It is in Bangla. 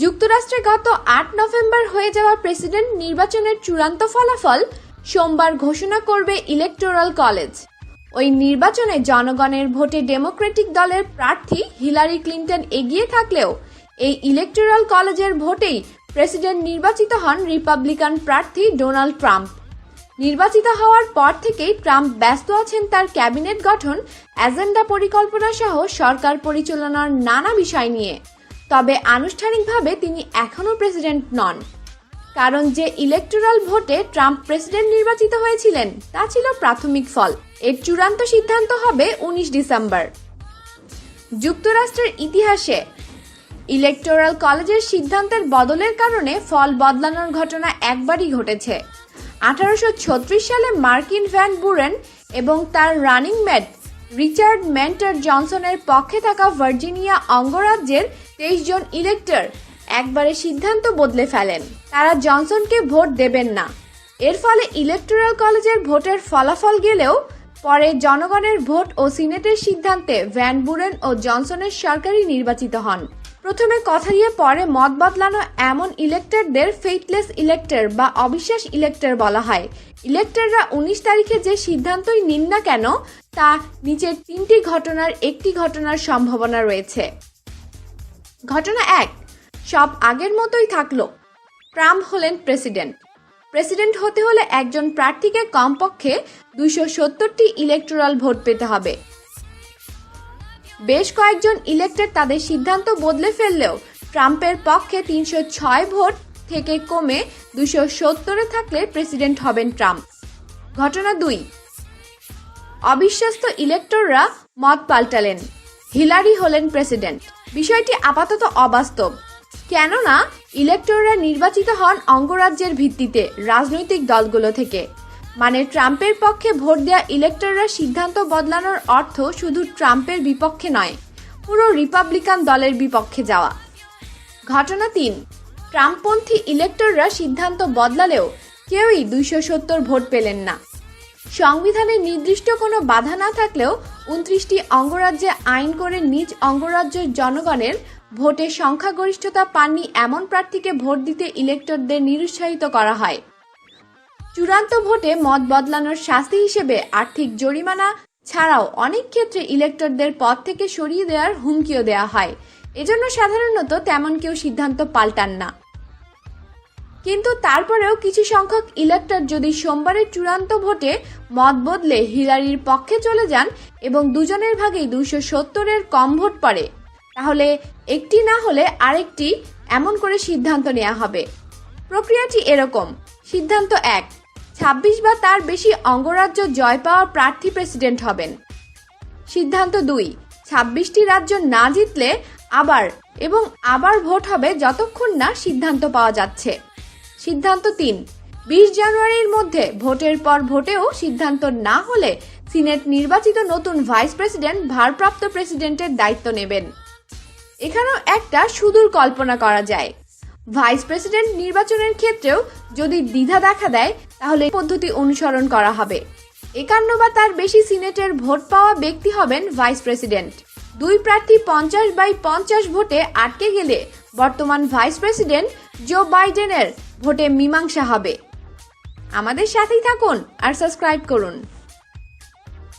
যুক্তরাষ্ট্রে গত আট নভেম্বর হয়ে যাওয়া প্রেসিডেন্ট নির্বাচনের চূড়ান্ত ফলাফল সোমবার ঘোষণা করবে ইলেকটোরাল কলেজ। ওই নির্বাচনে জনগণের ভোটে ডেমোক্রেটিক দলের প্রার্থী হিলারি ক্লিন্টন এগিয়ে থাকলেও এই ইলেকটোরাল কলেজের ভোটেই প্রেসিডেন্ট নির্বাচিত হন রিপাবলিকান প্রার্থী ডোনাল্ড ট্রাম্প। নির্বাচিত হওয়ার পর থেকেই ট্রাম্প ব্যস্ত আছেন তার ক্যাবিনেট গঠন, এজেন্ডা পরিকল্পনা সহ সরকার পরিচালনার নানা বিষয় নিয়ে। তবে আনুষ্ঠানিকভাবে তিনি এখনও প্রেসিডেন্ট নন। কারণ যে ইলেকটোরাল ভোটে ট্রাম্প প্রেসিডেন্ট নির্বাচিত হয়েছিলেন, তা ছিল প্রাথমিক ফল। এর চূড়ান্ত সিদ্ধান্ত হবে উনিশ ডিসেম্বর। যুক্তরাষ্ট্রের ইতিহাসে ইলেকটোরাল কলেজের সিদ্ধান্তের বদলের কারণে ফল বদলানোর ঘটনা একবারই ঘটেছে। আঠারোশো ছত্রিশ সালে মার্কিন ভ্যান বুরেন এবং তার রানিং ম্যাট রিচার্ড ম্যান্টার জনসনের পক্ষে থাকা ভার্জিনিয়া অঙ্গরাজ্যের তেইশ জন ইলেক্টর একবারে সিদ্ধান্ত বদলে ফেলেন। তারা জনসনকে ভোট দেবেন না। এর ফলে ইলেকটোরাল কলেজের ভোটের ফলাফল গেলেও পরে জনগণের ভোট ও সিনেটের সিদ্ধান্তে ভ্যান বুরেন ও জনসনের সরকারই নির্বাচিত হন। প্রথমে কথা দিয়ে পরে মত বদলানো এমন ইলেক্টরদের ফেইথলেস ইলেক্টর বা অবিশ্বাস ইলেক্টর বলা হয়। ইলেক্টররা উনিশ তারিখে যে সিদ্ধান্তই নিন না কেন, তা নিচের তিনটি ঘটনার একটি ঘটনার সম্ভাবনা রয়েছে। ঘটনা এক, সব আগের মতোই থাকল। ট্রাম্প হলেন প্রেসিডেন্ট। প্রেসিডেন্ট হতে হলে একজন প্রার্থীকে কমপক্ষে দুইশো সত্তরটি ইলেকটোরাল ভোট পেতে হবে। বেশ কয়েকজন ইলেক্টেড তাদের সিদ্ধান্ত বদলে ফেললেও ট্রাম্পের পক্ষে তিনশো ছয় ভোট থেকে কমে দুশো সত্তরে থাকলে প্রেসিডেন্ট হবেন ট্রাম্প। ঘটনা দুই। অবিশ্বস্ত ইলেক্টররা মত পাল্টালেন। হিলারি হলেন প্রেসিডেন্ট। বিষয়টি আপাতত অবাস্তব। কেননা ইলেক্টররা নির্বাচিত হন অঙ্গরাজ্যের ভিত্তিতে রাজনৈতিক দলগুলো থেকে। মানে ট্রাম্পের পক্ষে ভোট দেওয়া ইলেক্টররা সিদ্ধান্ত বদলানোর অর্থ শুধু ট্রাম্পের বিপক্ষে নয়, পুরো রিপাবলিকান দলের বিপক্ষে যাওয়া। ঘটনা তিন, ট্রাম্পপন্থী ইলেক্টররা সিদ্ধান্ত বদলালেও কেউই দুইশো সত্তর ভোট পেলেন না। সংবিধানে নির্দিষ্ট কোনো বাধা না থাকলেও উনত্রিশটি অঙ্গরাজ্যে আইন করে নিজ অঙ্গরাজ্যের জনগণের ভোটে সংখ্যাগরিষ্ঠতা পাননি এমন প্রার্থীকে ভোট দিতে ইলেক্টরদের নিরুৎসাহিত করা হয়। চূড়ান্ত ভোটে মত বদলানোর শাস্তি হিসেবে আর্থিক জরিমানা ছাড়াও অনেক ক্ষেত্রে ইলেক্টরদের পদ থেকে সরিয়ে দেওয়ার হুমকিও দেওয়া হয়। এজন্য সাধারণত তেমন কেউ সিদ্ধান্ত পাল্টান না। কিন্তু তারপরেও কিছু সংখ্যক ইলেক্টর যদি সোমবারের চূড়ান্ত ভোটে মত বদলে হিলারির পক্ষে চলে যান এবং দুজনের ভাগেই দুইশো সত্তরের কম ভোট পড়ে, তাহলে একটি না হলে আরেকটি এমন করে সিদ্ধান্ত নেওয়া হবে। প্রক্রিয়াটি এরকম। সিদ্ধান্ত এক ছাব্বিশ বা তার বেশি অঙ্গরাজ্য জয় পাওয়া প্রার্থী প্রেসিডেন্ট হবেন। সিদ্ধান্ত দুই, ছাব্বিশটি রাজ্য না জিতলে আবার এবং আবার ভোট হবে যতক্ষণ না সিদ্ধান্ত পাওয়া যাচ্ছে। সিদ্ধান্ত তিন, বিশ জানুয়ারির মধ্যে ভোটের পর ভোটেও সিদ্ধান্ত না হলে সিনেট নির্বাচিত নতুন ভাইস প্রেসিডেন্ট, ভারপ্রাপ্ত প্রেসিডেন্টের দায়িত্ব নেবেন। এখানেও একটা সুদূর কল্পনা করা যায়। ভাইস প্রেসিডেন্ট নির্বাচনের ক্ষেত্রেও যদি দ্বিধা দেখা দেয়, তাহলে পদ্ধতি অনুসরণ করা হবে। একান্ন বা তার বেশি সিনেটের ভোট পাওয়া ব্যক্তি হবেন ভাইস প্রেসিডেন্ট। দুই প্রার্থী পঞ্চাশ বাই পঞ্চাশ ভোটে আটকে গেলে বর্তমান ভাইস প্রেসিডেন্ট জো বাইডেনের ভোটে মীমাংসা হবে। আমাদের সাথেই থাকুন আর সাবস্ক্রাইব করুন।